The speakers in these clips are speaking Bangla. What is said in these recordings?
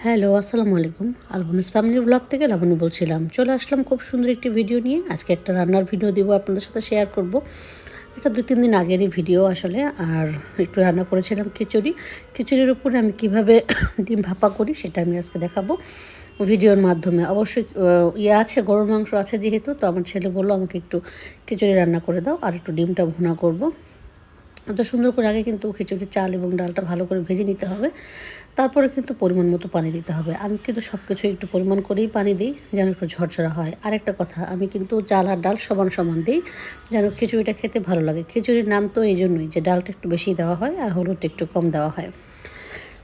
হ্যালো, আসসালামু আলাইকুম। আলবনিস ফ্যামিলি ব্লগ থেকে লাবণী বলছিলাম। চলে আসলাম খুব সুন্দর একটি ভিডিও নিয়ে। আজকে একটা রান্নার ভিডিও দিব, আপনাদের সাথে শেয়ার করব। এটা দু তিন দিন আগেরই ভিডিও আসলে, আর একটু রান্না করেছিলাম খিচুড়ি। খিচুড়ির উপরে আমি কীভাবে ডিম ভাপা করি সেটা আমি আজকে দেখাবো ভিডিওর মাধ্যমে। অবশ্যই ইয়ে আছে, গরুর মাংস আছে যেহেতু, তো আমার ছেলে বলল আমাকে একটু খিচুড়ি রান্না করে দাও, আর একটু ডিমটা ভুনা করব। এত সুন্দর করে আগে কিন্তু খিচুড়ির চাল এবং ডালটা ভালো করে ভেজে নিতে হবে। তারপরে কিন্তু পরিমাণ মতো পানি দিতে হবে। আমি কিন্তু সব কিছু একটু পরিমাণ করেই পানি দিই যেন একটু ঝরঝরা হয়। আরেকটা কথা, আমি কিন্তু চাল আর ডাল সমান সমান দিই যেন খিচুড়িটা খেতে ভালো লাগে। খিচুড়ির নাম তো এই জন্যই যে ডালটা একটু বেশি দেওয়া হয় আর হলুদটা একটু কম দেওয়া হয়।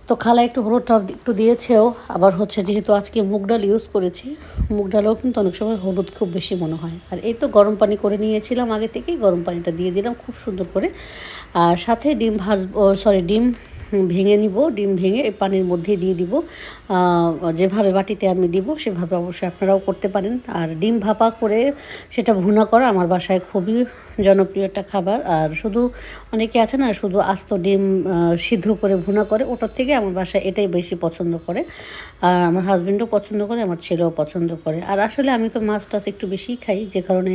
তো খালা একটু হলুদ টপ একটু দিয়েছেও, আবার হচ্ছে যেহেতু আজকে মুগ ডাল ইউজ করেছি, মুগ ডালেও কিন্তু অনেক সময় হলুদ খুব বেশি মনে হয়। আর এই তো গরম পানি করে নিয়েছিলাম আগে থেকেই, গরম পানিটা দিয়ে দিলাম খুব সুন্দর করে। আর সাথে ডিম ভাজ সরি ডিম ভেঙে নিব, ডিম ভেঙে পানির মধ্যে দিয়ে দিব। যেভাবে বাটিতে আমি দিব, সেভাবে অবশ্যই আপনারাও করতে পারেন। আর ডিম ভাপা করে সেটা ভুনা করা আমার বাসায় খুবই জনপ্রিয় একটা খাবার। আর শুধু অনেকে আছে না, শুধু আস্ত ডিম সিদ্ধ করে ভুনা করে, ওটার থেকে আমার বাসায় এটাই বেশি পছন্দ করে। আর আমার হাজব্যান্ডও পছন্দ করে, আমার ছেলেও পছন্দ করে। আর আসলে আমি তো মাছ টাছ একটু বেশিই খাই, যে কারণে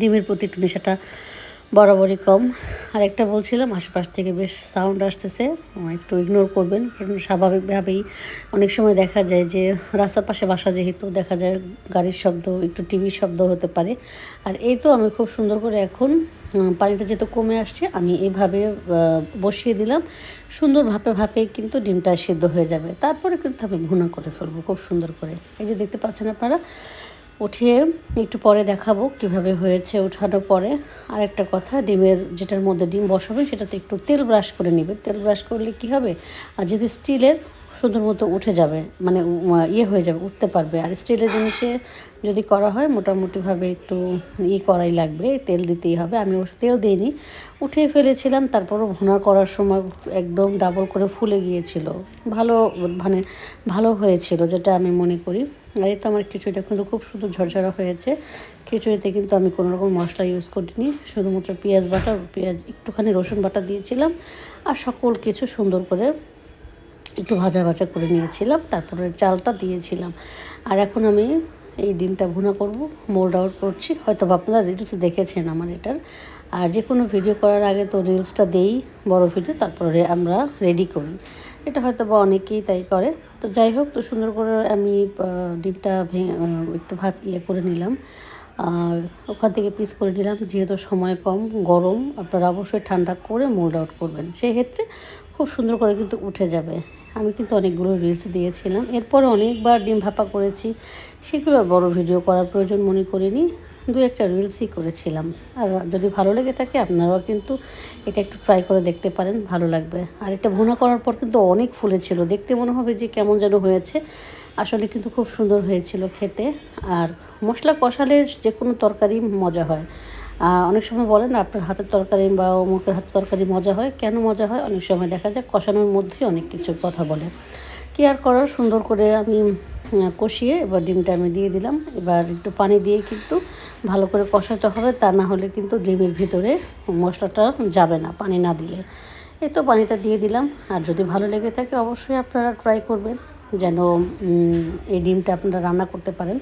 ডিমের প্রতি একটু নেশাটা বরাবরই কম। আর একটা বলছিলাম, আশেপাশ থেকে বেশ সাউন্ড আসতেছে। একটু ইগনোর করবেন, কারণ স্বাভাবিকভাবেই অনেক সময় দেখা যায় যে, রাস্তার পাশে বাসা যেহেতু দেখা যায়, গাড়ির শব্দ, একটু টিভির শব্দ হতে পারে। আর এই তো আমি খুব সুন্দর করে এখন পানিটা যেহেতু কমে আসছে, আমি এভাবে বসিয়ে দিলাম। সুন্দর ভাপে ভাপে কিন্তু ডিমটা সিদ্ধ হয়ে যাবে। তারপরে কিন্তু আমি ভুনা করে ফেলব, খুব সুন্দর করে। এই যে দেখতে পাচ্ছেন আপনারা উঠিয়ে একটু পরে দেখাবো কীভাবে হয়েছে ওঠানোর পরে। আর একটা কথা, ডিমের যেটার মধ্যে ডিম বসাবেন সেটাতে একটু তেল ব্রাশ করে নেবে। তেল ব্রাশ করলে কি হবে? আর যদি স্টিলের সুন্দর মতো উঠে যাবে মানে ইয়ে হয়ে যাবে, উঠতে পারবে। আর স্টিলের জিনিসে যদি করা হয়, মোটামুটিভাবে একটু ই করাই লাগবে, তেল দিতেই হবে। আমি অবশ্য তেল দিইনি। উঠে ফেলেছিলাম, তারপরও ভুনা করার সময় একদম ডাবল করে ফুলে গিয়েছিল। ভালো মানে ভালো হয়েছিল, যেটা আমি মনে করি। আর তো আমার খিচুড়িটা কিন্তু খুব সুন্দর ঝরঝরা হয়েছে। খিচুড়িতে কিন্তু আমি কোনো রকম মশলা ইউজ করিনি, শুধুমাত্র পেঁয়াজ বাটা, পেঁয়াজ একটুখানি রসুন বাটা দিয়েছিলাম আর সকল কিছু সুন্দর করে একটু ভাজা ভাজা করে নিয়েছিলাম, তারপরে চালটা দিয়েছিলাম। আর এখন আমি এই ডিমটা ভুনা করব, মোল্ড আউট করছি। হয়তো আপনারা রিলস দেখেছেন আমার এটার। আর যে কোনো ভিডিও করার আগে তো রিলসটা দেই, বড় ভিডিও তারপরে আমরা রেডি করি। এটা হয়তো বা অনেকেই তাই করে। তো যাই হোক, তো সুন্দর করে আমি ডিমটা একটু ভাজ ইয়ে করে নিলাম। আর ওখান থেকে পিস করে নিলাম, যেহেতু সময় কম, গরম, আপনারা অবশ্যই ঠান্ডা করে মোল্ড আউট করবেন। সেই ক্ষেত্রে খুব সুন্দর করে কিন্তু উঠে যাবে। আমি কিন্তু অনেকগুলো রিলস দিয়েছিলাম। এরপরে অনেকবার ডিম ভাপা করেছি। সেগুলোর বড় ভিডিও করার প্রয়োজন মনে করিনি। দু একটা রিলসই করেছিলাম। আর যদি ভালো লেগে থাকে, আপনারাও কিন্তু এটা একটু ট্রাই করে দেখতে পারেন, ভালো লাগবে। আর এটা ভুনা করার পর কিন্তু অনেক ফুলেছিল। দেখতে মনে হবে যে কেমন যেন হয়েছে। আসলে কিন্তু খুব সুন্দর হয়েছিল খেতে। আর মশলা কষালে যে কোনো তরকারি মজা হয়। অনেক সময় বলেন, আপনার হাতের তরকারি বা অমুকের হাতের তরকারি মজা হয়। কেন মজা হয়? অনেক সময় দেখা যায় কষানোর মধ্যেই অনেক কিছু কথা বলে। কি আর করার সুন্দর করে আমি কষিয়ে এবার ডিমটা আমি দিয়ে দিলাম। এবার একটু পানি দিয়ে কিন্তু ভালো করে কষাতে হবে, তা না হলে কিন্তু ডিমের ভিতরে মশলাটা যাবে না পানি না দিলে। এই তো পানিটা দিয়ে দিলাম। আর যদি ভালো লেগে থাকে অবশ্যই আপনারা ট্রাই করবেন, যেন এই ডিমটা আপনারা রান্না করতে পারেন।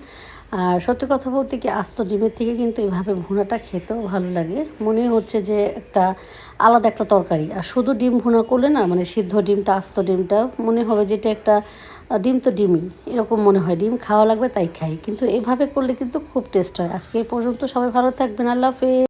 আর সত্যি কথা বলতে কি আস্ত ডিমের থেকে কিন্তু এভাবে ভুনাটা খেতেও ভালো লাগে। মনে হচ্ছে যে একটা আলাদা একটা তরকারি। আর শুধু ডিম ভুনা করলে না মানে সিদ্ধ ডিমটা, আস্ত ডিমটা, মনে হবে যেটা একটা ডিম তো ডিমই। এরকম মনে হয়, ডিম খাওয়া লাগবে তাই খাই। কিন্তু এভাবে করলে কিন্তু খুব টেস্ট হয়। আজকে এই পর্যন্ত সবাই ভালো থাকবেন। আল্লাহ হাফেজ।